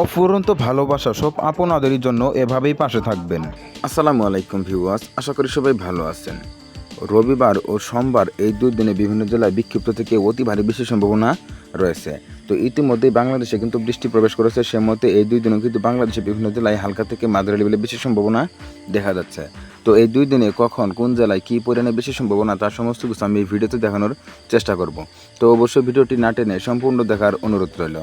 অফুরন্ত ভালোবাসা সব আপনাদেরই জন্য এভাবেই পাশে থাকবেন। আসসালামু আলাইকুম ভিউয়ার্স, আশা করি সবাই ভালো আছেন। রবিবার ও সোমবার এই দুই দিনে বিভিন্ন জেলায় বিক্ষিপ্ত থেকে অতি ভারী বৃষ্টির সম্ভাবনা রয়েছে। তো ইতিমধ্যে বাংলাদেশে কিন্তু বৃষ্টি প্রবেশ করেছে, সে মতে এই দুই দিনও কিন্তু বাংলাদেশে বিভিন্ন জেলায় হালকা থেকে মাঝারি লেভেলে বৃষ্টির সম্ভাবনা দেখা যাচ্ছে। তো এই দুই দিনে কখন, কোন জেলায় কী পরিমাণে বেশি সম্ভাবনা, তার সমস্ত কিছু আমি এই ভিডিওতে দেখানোর চেষ্টা করব। তো অবশ্যই ভিডিওটি না টেনে সম্পূর্ণ দেখার অনুরোধ রইল।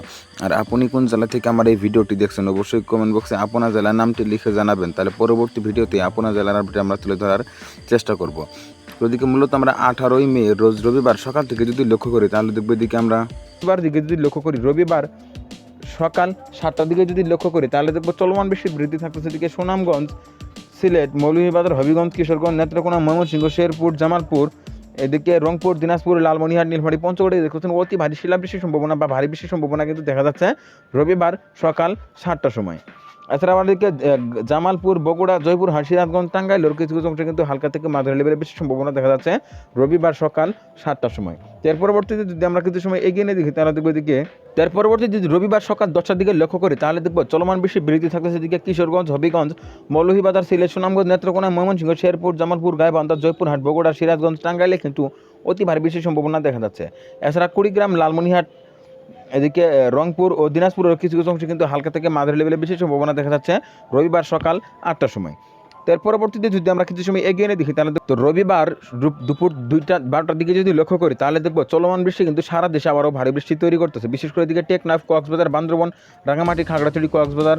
আর আপনি কোন জেলা থেকে আমার এই ভিডিওটি দেখছেন, অবশ্যই কমেন্ট বক্সে আপনার জেলার নামটি লিখে জানাবেন। তাহলে পরবর্তী ভিডিওতে আপনার জেলার আপডেট আমরা তুলে ধরার চেষ্টা করব। তো মূলত আমরা আঠারোই মে, রোজ রবিবার সকাল থেকে যদি লক্ষ্য করি, তাহলে দেখব এদিকে আমরা রবিবার দিকে যদি লক্ষ্য করি, রবিবার সকাল সাতটার দিকে যদি লক্ষ্য করি, তাহলে দেখব চলমান বেশি বৃদ্ধি থাকতেছে। এদিকে সুনামগঞ্জ সিলেট, মৌলভীবাজার, হবিগঞ্জ, কিশোরগঞ্জ, নেত্রকোনা, ময়মনসিংহ, শেরপুর, জামালপুর, এদিকে রংপুর, দিনাজপুর, লালমনিহাট নীলফাড়ি পঞ্চগড়ে দেখছেন অতি ভারী শিলাবৃষ্টির সম্ভাবনা বা ভারী বৃষ্টির সম্ভাবনা কিন্তু দেখা যাচ্ছে রবিবার সকাল সাতটার সময়। এছাড়া আমাদেরকে জামালপুর, বগুড়া, জয়পুর হাসিরাজগঞ্জ টাঙ্গাইলের কিছু কিছু অংশে কিন্তু হালকা থেকে মাঝারি লেভেলের বেশি সম্ভাবনা দেখা যাচ্ছে রবিবার সকাল সাতটার সময়। এর পরবর্তীতে যদি আমরা কিছু সময় এগিয়ে নিয়ে দেখি, তাহলে দেখব এদিকে, এর পরবর্তী যদি রবিবার সকাল দশটার দিকে লক্ষ্য করি, তাহলে দেখব চলমান বেশি বৃদ্ধি থাকতেছে সেদিকে কিশোরগঞ্জ, হবিগঞ্জ, মৌলভীবাজার, সিলেট, সুনামগঞ্জ, নেত্রকোনা, ময়মনসিংহ, শেরপুর, জামালপুর, গাইবান্ধা, জয়পুরহাট, বগুড়া, সিরাজগঞ্জ, টাঙ্গাইলে কিন্তু অতি ভারী বৃষ্টির সম্ভাবনা দেখা যাচ্ছে। এছাড়া কুড়িগ্রাম লালমনিহাট এদিকে রংপুর ও দিনাজপুরের কিছু কিছু অংশে কিন্তু হালকা থেকে মাঝারি লেভেলে বেশি সম্ভাবনা দেখা যাচ্ছে রবিবার সকাল আটটার সময়। এর পরবর্তীতে যদি আমরা কিছু সময় এগিয়ে নিয়ে দেখি, তাহলে তো রবিবার দুপুর দুইটা, বারোটার দিকে যদি লক্ষ্য করি, তাহলে দেখব চলমান বৃষ্টি কিন্তু সারা দেশে আবারও ভারী বৃষ্টি তৈরি করতেছে। বিশেষ করে এদিকে টেকনাফ, কক্সবাজার, বান্দরবন রাঙামাটি খাগড়াছড়ি, কক্সবাজার,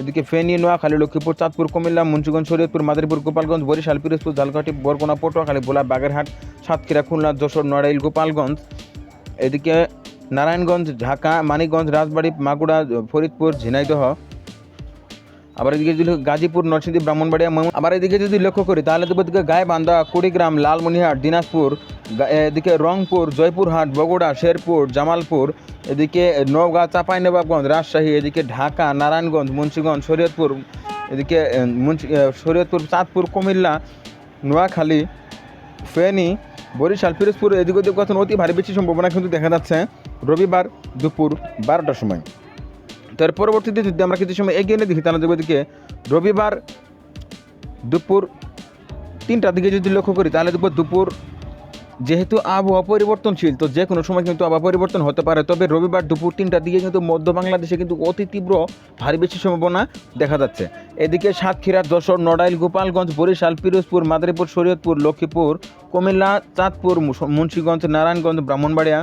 এদিকে ফেনী, নোয়াখালী, লক্ষ্মীপুর, চাঁদপুর, কুমিল্লা, মুন্সিগঞ্জ, শরীয়তপুর, মাদারীপুর, গোপালগঞ্জ, বরিশাল, পিরোজপুর, ঝালকাঠি, বরগুনা, পটুয়াখালী ভোলা বাগেরহাট, সাতক্ষীরা, খুলনা, যশোর, নড়াইল, গোপালগঞ্জ। এদিকে নারায়ণগঞ্জ, ঢাকা, মানিকগঞ্জ, রাজবাড়ী মাগুড়া ফরিদপুর, ঝিনাইদহ। আবার এদিকে যদি গাজীপুর, নরসিংদী, ব্রাহ্মণবাড়িয়া ময়মন- আবার এদিকে যদি লক্ষ্য করি, তাহলে দেখব এদিকে গায়েবান্ধা কুড়িগ্রাম, লালমনিহাট, দিনাজপুর এদিকে রংপুর, জয়পুরহাট, বগুড়া, শেরপুর, জামালপুর, এদিকে নওগাঁ, চাঁপাইনবাবগঞ্জ, রাজশাহী, এদিকে ঢাকা, নারায়ণগঞ্জ, মুন্সিগঞ্জ, শরীয়তপুর, এদিকে শরীয়তপুর, চাঁদপুর, কুমিল্লা, নোয়াখালী, ফেনী, বরিশাল পিরোজপুর এদিক ওদিক কথা অতি ভারী বৃষ্টির সম্ভাবনা কিন্তু দেখা যাচ্ছে। রবিবার দুপুর বারোটার সময়। তো এর পরবর্তীতে যদি আমরা কিছু সময় এগিয়ে নিয়ে দেখি, তাহলে দেখব এদিকে রবিবার দুপুর তিনটার দিকে যদি লক্ষ্য করি, তাহলে দেখব দুপুর যেহেতু আবহাওয়া পরিবর্তনশীল, তো যে কোনো সময় কিন্তু আবহাওয়া পরিবর্তন হতে পারে। তবে রবিবার দুপুর তিনটার দিকে কিন্তু মধ্য বাংলাদেশে কিন্তু অতি তীব্র ভারী বেশি সম্ভাবনা দেখা যাচ্ছে। এদিকে সাতক্ষীরা, যশোর, নড়াইল, গোপালগঞ্জ, বরিশাল, পিরোজপুর, মাদারীপুর, শরীয়তপুর, লক্ষ্মীপুর, কুমিল্লা, চাঁদপুর মুন্সিগঞ্জ, নারায়ণগঞ্জ, ব্রাহ্মণবাড়িয়া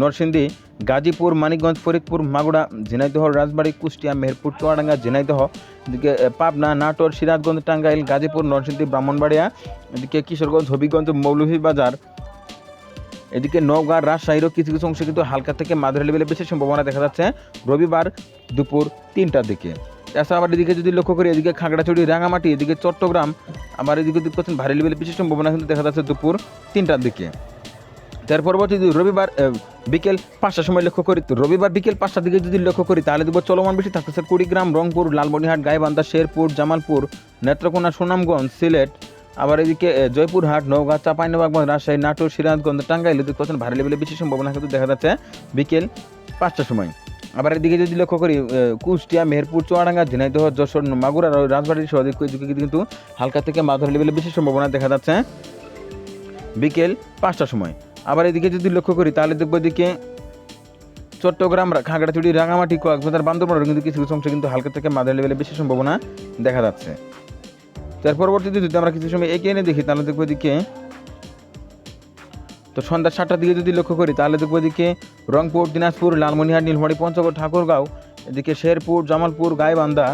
নরসিংদী, গাজীপুর, মানিকগঞ্জ, ফরিদপুর মাগুড়া ঝিনাইদহ, রাজবাড়ী, কুষ্টিয়া, মেহেরপুর, চুয়াডাঙ্গা, ঝিনাইদহ, এদিকে পাবনা, নাটোর, সিরাজগঞ্জ, টাঙ্গাইল, গাজীপুর, নরসিংদী, ব্রাহ্মণবাড়িয়া, এদিকে কিশোরগঞ্জ, হবিগঞ্জ মৌলভীবাজার এদিকে নওগাঁ রাজশাহীরও কিছু কিছু অংশে কিন্তু হালকা থেকে মাঝারি লেভেলে বেশি সম্ভাবনা দেখা যাচ্ছে রবিবার দুপুর তিনটার দিকে। এছাড়া আবার এদিকে যদি লক্ষ্য করি, এদিকে খাগড়াছড়ি, রাঙামাটি, এদিকে চট্টগ্রাম, আবার এদিকে দেখতে পাচ্ছেন ভারী লেভেলে বেশি সম্ভাবনা কিন্তু দেখা যাচ্ছে দুপুর তিনটার দিকে। তার পরবর্তী যদি রবিবার বিকেল পাঁচটার সময় লক্ষ্য করি রবিবার বিকেল পাঁচটার দিকে যদি লক্ষ্য করি, তাহলে দেখব চলমান বেশি থাকতেছে কুড়িগ্রাম, রংপুর লালমনিহাট গাইবান্ধা, শেরপুর, জামালপুর, নেত্রকোনা, সুনামগঞ্জ, সিলেট, আবার এদিকে জয়পুরহাট, নওগাঁ চাঁপাইনবাবগঞ্জ রাজশাহী, নাটোর, সিরাজগঞ্জ, টাঙ্গাইল, এদিকে কথা ভারী লেভেলে বেশি সম্ভাবনা কিন্তু দেখা যাচ্ছে বিকেল পাঁচটার সময়। আবার এদিকে যদি লক্ষ্য করি কুষ্টিয়া, মেহেরপুর, চুয়াডাঙ্গা, ঝিনাইদহ, যশোর, মাগুরা রাজবাড়ির সহ কিন্তু হালকা থেকে মাঝারি লেভেলে বেশি সম্ভাবনা দেখা যাচ্ছে বিকেল পাঁচটার সময়। আবার এদিকে যদি লক্ষ্য করি, তাহলে দেখব এদিকে চট্টগ্রাম, খাগড়াছড়ি, রাঙামাটি, কক্সবাজার, বান্দরবানের কিন্তু কিছু কিছু অংশে কিন্তু হালকা থেকে মাঝারি লেভেলে বেশি সম্ভাবনা দেখা যাচ্ছে। তার পরবর্তীতে যদি আমরা কিছু সময় এগিয়ে এনে দেখি, তাহলে দেখব এদিকে তো সন্ধ্যা সাতটার দিকে যদি লক্ষ্য করি, তাহলে দেখব এদিকে রংপুর, দিনাজপুর লালমনিহাট নীলমণি পঞ্চগড়, ঠাকুরগাঁও, এদিকে শেরপুর, জামালপুর, গাইবান্ধা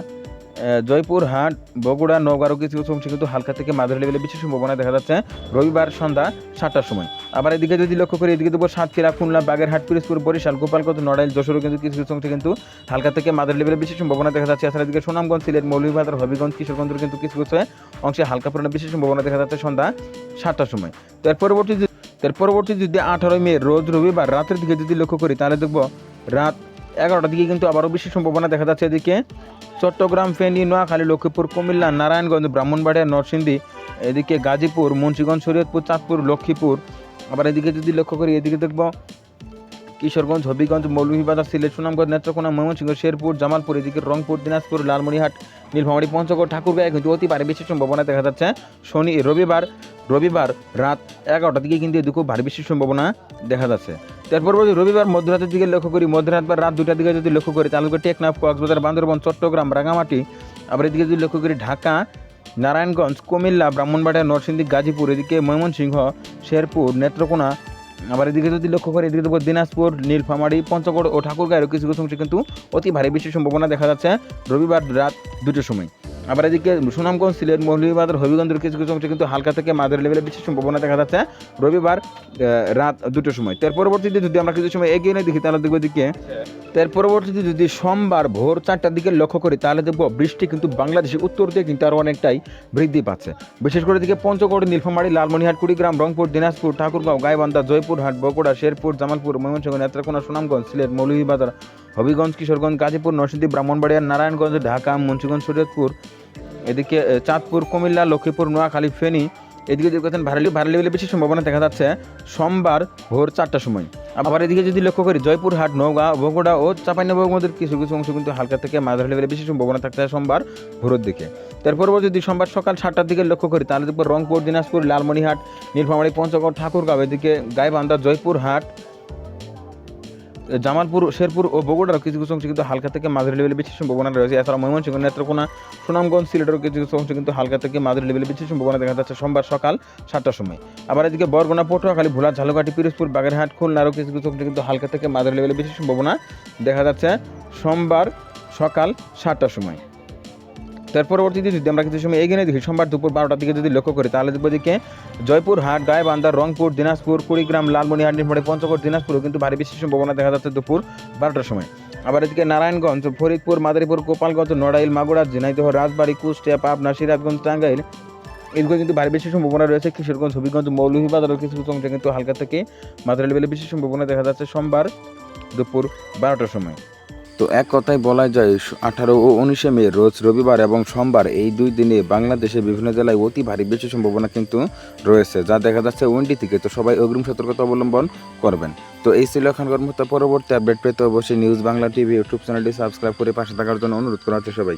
জয়পুরহাট বগুড়া নওগাঁরও কিছু কিছু অংশে কিন্তু হালকা থেকে মাঝারি লেভেলে বেশি সম্ভাবনা দেখা যাচ্ছে রবিবার সন্ধ্যা সাতটার সময়। আবার এদিকে যদি লক্ষ্য করি, এদিকে দেবো সাতক্ষীরা, খুলনা, বাগেরহাট, পিরোজপুর, বরিশাল, গোপালগঞ্জ, নড়াইল যশোরও কিন্তু কিছু কিছু অংশে কিন্তু হালকা থেকে মাঝারি লেভেলে বেশি সম্ভাবনা দেখা যাচ্ছে। এছাড়া এদিকে সুনামগঞ্জ, সিলেট, মৌলভীবাজার, হবিগঞ্জ, কিশোরগঞ্জের কিন্তু কিছু কিছু অংশে হালকা পরিমাণে বেশি সম্ভাবনা দেখা যাচ্ছে সন্ধ্যা সাতটার সময়। তো এর পরবর্তী এর পরবর্তী যদি আঠারোই মে, রোজ রবিবার রাতের দিকে যদি লক্ষ্য করি, তাহলে দেখব রাত এগারোটার দিকে কিন্তু আবারও বেশি সম্ভাবনা দেখা যাচ্ছে এদিকে। চট্টগ্রাম, ফেনী, নোয়াখালী, লক্ষ্মীপুর, কুমিল্লা, নারায়ণগঞ্জ, ব্রাহ্মণবাড়িয়া, নরসিংদী, এদিকে গাজীপুর, মুন্সিগঞ্জ, শরীয়তপুর, চাঁদপুর, লক্ষ্মীপুর। আবার এদিকে যদি লক্ষ্য করি, এদিকে দেখব কিশোরগঞ্জ, হবিগঞ্জ, মৌলভীবাজার, সিলেট, সুনামগঞ্জ, নেত্রকোনা, ময়মনসিংহ, শেরপুর, জামালপুর, এদিকে রংপুর, দিনাজপুর লালমনিরহাট নীলফামারী, পঞ্চগড় ঠাকুরগাঁয়ে কিন্তু অতি ভারী বৃষ্টির সম্ভাবনা দেখা যাচ্ছে। শনি, রবিবার রবিবার রাত এগারোটার দিকে কিন্তু এদিকে খুব ভারী বৃষ্টির সম্ভাবনা দেখা যাচ্ছে। তারপর বলছি, রবিবার মধ্যরাতের দিকে লক্ষ্য করি, মধ্যরাত বা রাত দুটার দিকে যদি লক্ষ্য করি, তাহলে টেকনাফ, কক্সবাজার, বান্দরবন, চট্টগ্রাম রাঙামাটি আবার এদিকে যদি লক্ষ্য করি, ঢাকা, নারায়ণগঞ্জ, কুমিল্লা, ব্রাহ্মণবাড়িয়া, নরসিংদী, গাজীপুর, এদিকে ময়মনসিংহ, শেরপুর, নেত্রকোনা। আবার এদিকে যদি লক্ষ্য করি, এদিকে দেখব দিনাজপুর, নীলফামারী, পঞ্চগড় ও ঠাকুরগাঁয়েরও কিছু কিছু অংশে কিন্তু অতি ভারী বৃষ্টির সম্ভাবনা দেখা যাচ্ছে রবিবার রাত দুটোর সময়। আবার এদিকে সুনামগঞ্জ, সিলেট, মৌলভীবাজার, হবিগঞ্জের কিছু কিছু অংশে কিন্তু হালকা থেকে মাঝারি লেভেলে বৃষ্টির সম্ভাবনা দেখা যাচ্ছে রবিবার রাত দুটোর সময়। তার পরবর্তীতে যদি আমরা কিছু সময় এগিয়ে নিয়ে দেখি, তাহলে দেখব এদিকে তার পরবর্তীতে যদি সোমবার ভোর চারটার দিকে লক্ষ্য করি, তাহলে দেখব বৃষ্টি কিন্তু বাংলাদেশের উত্তর দিয়ে কিন্তু আরও অনেকটাই বৃদ্ধি পাচ্ছে। বিশেষ করে দিকে পঞ্চগড়, নীলফামারী, লালমনিহাট, কুড়িগ্রাম, রংপুর, দিনাজপুর, ঠাকুরগাঁও, গাইবান্ধা, জয়পুরহাট, বগুড়া, শেরপুর, জামালপুর, ময়মনসিংহ, নেত্রকোনা, সুনামগঞ্জ, সিলেট, মৌলভীবাজার হবিগঞ্জ, কিশোরগঞ্জ, গাজীপুর, নরসিংদী, ব্রাহ্মণবাড়িয়া, নারায়ণগঞ্জ, ঢাকা, মুন্সিগঞ্জ শরীয়তপুর এদিকে চাঁদপুর, কুমিল্লা, লক্ষ্মীপুর, নোয়াখালী, ফেনী, এদিকে যদি দেখেন ভারী ভারী লেভেলে বেশি সম্ভাবনা দেখা যাচ্ছে সোমবার ভোর চারটার সময়। আবার এদিকে যদি লক্ষ্য করি, জয়পুরহাট, নওগাঁ, বগুড়া ও চাঁপাইনবাবগঞ্জের কিছু কিছু অংশ কিন্তু হালকা থেকে মাঝারি লেভেলে বেশি সম্ভাবনা থাকতে হয় সোমবার ভোরের দিকে। তারপর যদি সোমবার সকাল সাতটার দিকে লক্ষ্য করি, তাহলে রংপুর, দিনাজপুর, লালমনিহাট, নীলফামারী, পঞ্চগড়, ঠাকুরগাঁও, এদিকে গাইবান্ধা, জয়পুরহাট জামালপুর, শেরপুর ও বগুড়ার কিছু কিছু অংশ কিন্তু হালকা থেকে মাঝারি লেভেলে বেশি সম্ভাবনা রয়েছে। এছাড়া ময়মনসিংহ নেত্রকোনা, সুনামগঞ্জ সিলেটের কিছু কিছু অংশ কিন্তু হালকা থেকে মাঝারি লেভেলে বেশি সম্ভাবনা দেখা যাচ্ছে সোমবার সকাল সাতটার সময়। আবার এদিকে বরগুনা, পটুয়াখালী, ভোলা, ঝালকাঠি, পিরোজপুর, বাগেরহাট খুলনারও কিছু কিছু অংশ কিন্তু হালকা থেকে মাঝারি লেভেলে বেশি সম্ভাবনা দেখা যাচ্ছে সোমবার সকাল সাতটার সময়। তার পরবর্তীতে যদি আমরা কিছু সময় এগিয়ে দেখি, সোমবার দুপুর বারোটার দিকে যদি লক্ষ্য করি, তাহলে দেখব দিকে জয়পুরহাট গায়েবান্ধা রংপুর, দিনাজপুর, কুড়িগ্রাম লালমনিহাট নির্মাণে পঞ্চগড় দিনাজপুরও কিন্তু ভারী বৃষ্টির সম্ভাবনা দেখা যাচ্ছে দুপুর বারোটার সময়। আবার এদিকে নারায়ণগঞ্জ, ফরিদপুর, মাদারীপুর, গোপালগঞ্জ, নড়াইল, মাগুরা, ঝিনাইদহ, রাজবাড়ী, কুষ্টিয়া, পাবনা, সিরাজগঞ্জ, টাঙ্গাইল এগুলো কিন্তু ভারী বেশি সম্ভাবনা রয়েছে। কিশোরগঞ্জ, হবিগঞ্জ মৌলভীবাজারের কিছু কিছু অংশে কিন্তু হালকা থেকে মাঝারি লেভেলে বেশি সম্ভাবনা দেখা যাচ্ছে সোমবার দুপুর বারোটার সময়। তো এক কথায় বলা যায় আঠারো ও উনিশে মে, রোজ রবিবার এবং সোমবার এই দুই দিনে বাংলাদেশের বিভিন্ন জেলায় অতি ভারী বেশি সম্ভাবনা কিন্তু রয়েছে, যা দেখা যাচ্ছে ওয়েন্ডি থেকে। তো সবাই অগ্রিম সতর্কতা অবলম্বন করবেন। তো এই ছিল এখনকার মতো পরবর্তী আপডেট পেতে অবশ্যই নিউজ বাংলা টিভি ইউটিউব চ্যানেলটি সাবস্ক্রাইব করে পাশে থাকার জন্য অনুরোধ করা হচ্ছে সবাই